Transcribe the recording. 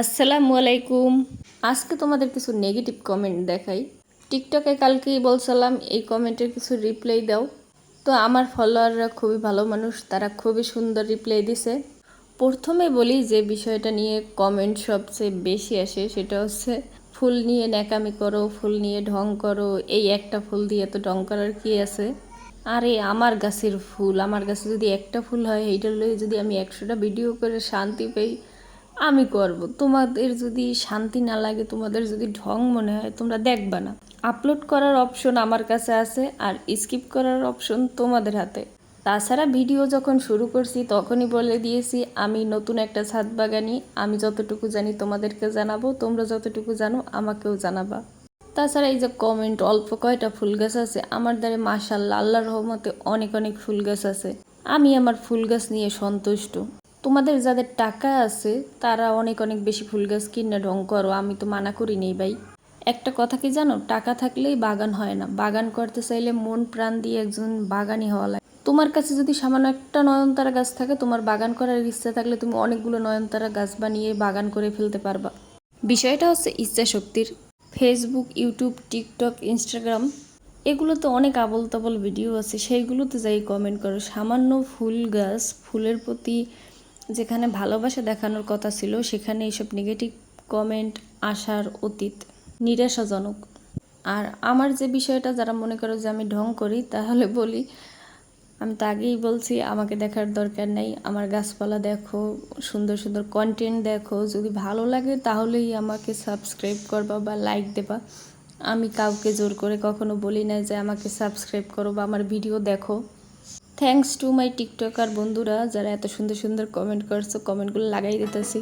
আসসালামু আলাইকুম। আজকে তোমাদের কিছু নেগেটিভ কমেন্ট দেখাই। টিকটকে কালকেই বলছিলাম, এই কমেন্টের কিছু রিপ্লাই দাও। তো আমার ফলোয়াররা খুবই ভালো মানুষ, তারা খুবই সুন্দর রিপ্লাই দিছে। প্রথমে বলি যে বিষয়টা নিয়ে কমেন্ট সবচেয়ে বেশি আসে, সেটা হচ্ছে, ফুল নিয়ে ন্যাকামি করো, ফুল নিয়ে ঢং করো, এই একটা ফুল দিয়ে তো ঢং করার কি আছে? আরে, আমার গাছের ফুল, আমার গাছে যদি একটা ফুল হয় এইটার লয়ে যদি আমি একশোটা ভিডিও করে শান্তি পাই আমি করব। তোমাদের যদি শান্তি না লাগে, তোমাদের যদি ঢং মনে হয়, তোমরা দেখবা না। আপলোড করার অপশন আমার কাছে আছে আর স্কিপ করার অপশন তোমাদের হাতে। তাছাড়া ভিডিও যখন শুরু করছি, তখনই বলে দিয়েছি, আমি নতুন একটা ছাদ বাগানি আমি যতটুকু জানি তোমাদেরকে জানাব, তোমরা যতটুকু জানো আমাকেও জানাবা। তাছাড়া এই যে কমেন্ট অল্প কয়টা ফুল গাছ আছে, আমার দ্বারে মাশাল্লাহ আল্লাহর রহমতে অনেক অনেক ফুল গাছ আছে। আমি আমার ফুল গাছ নিয়ে সন্তুষ্ট। তোমাদের যাদের টাকা আছে, তারা অনেক অনেক বেশি ফুল গাছ কিনে ঢং করো, আমি তো মানা করি নেই ভাই। একটা কথা কি জানো? টাকা থাকলেই বাগান হয় না। বাগান করতে চাইলে মন প্রাণ দিয়ে একজন বাগানি হওয়া লাগে। তোমার কাছে যদি সামান্য একটা নয়নতারা গাছ থাকে, তোমার বাগান করার ইচ্ছা থাকলে তুমি অনেকগুলো নয়নতারা গাছ বানিয়ে বাগান করে ফেলতে পারবা। বিষয়টা হচ্ছে ইচ্ছা শক্তির ফেসবুক ইউটিউব টিকটক ইনস্টাগ্রাম এগুলোতে অনেক আবল তাবল ভিডিও আছে। সেইগুলোতে যাই কমেন্ট করো। সামান্য ফুল গাছ, ফুলের প্রতি যেখানে ভালোবাসা দেখানোর কথা ছিল, সেখানে এইসব নেগেটিভ কমেন্ট আসার অতীত নিরাশাজনক। আর আমার যে বিষয়টা, যারা মনে করো যে আমি ঢং করি, তাহলে বলি, আমি তো আগেই বলছি, আমাকে দেখার দরকার নেই। আমার গাছপালা দেখো, সুন্দর সুন্দর কন্টেন্ট দেখো। যদি ভালো লাগে, তাহলেই আমাকে সাবস্ক্রাইব করবা বা লাইক দেবা। আমি কাউকে জোর করে কখনো বলি না যে আমাকে সাবস্ক্রাইব করো বা আমার ভিডিও দেখো। থ্যাঙ্কস টু মাই টিকটকার বন্ধুরা যারা এত সুন্দর সুন্দর কমেন্ট করছ কমেন্টগুলো লাগাই দিতেছি।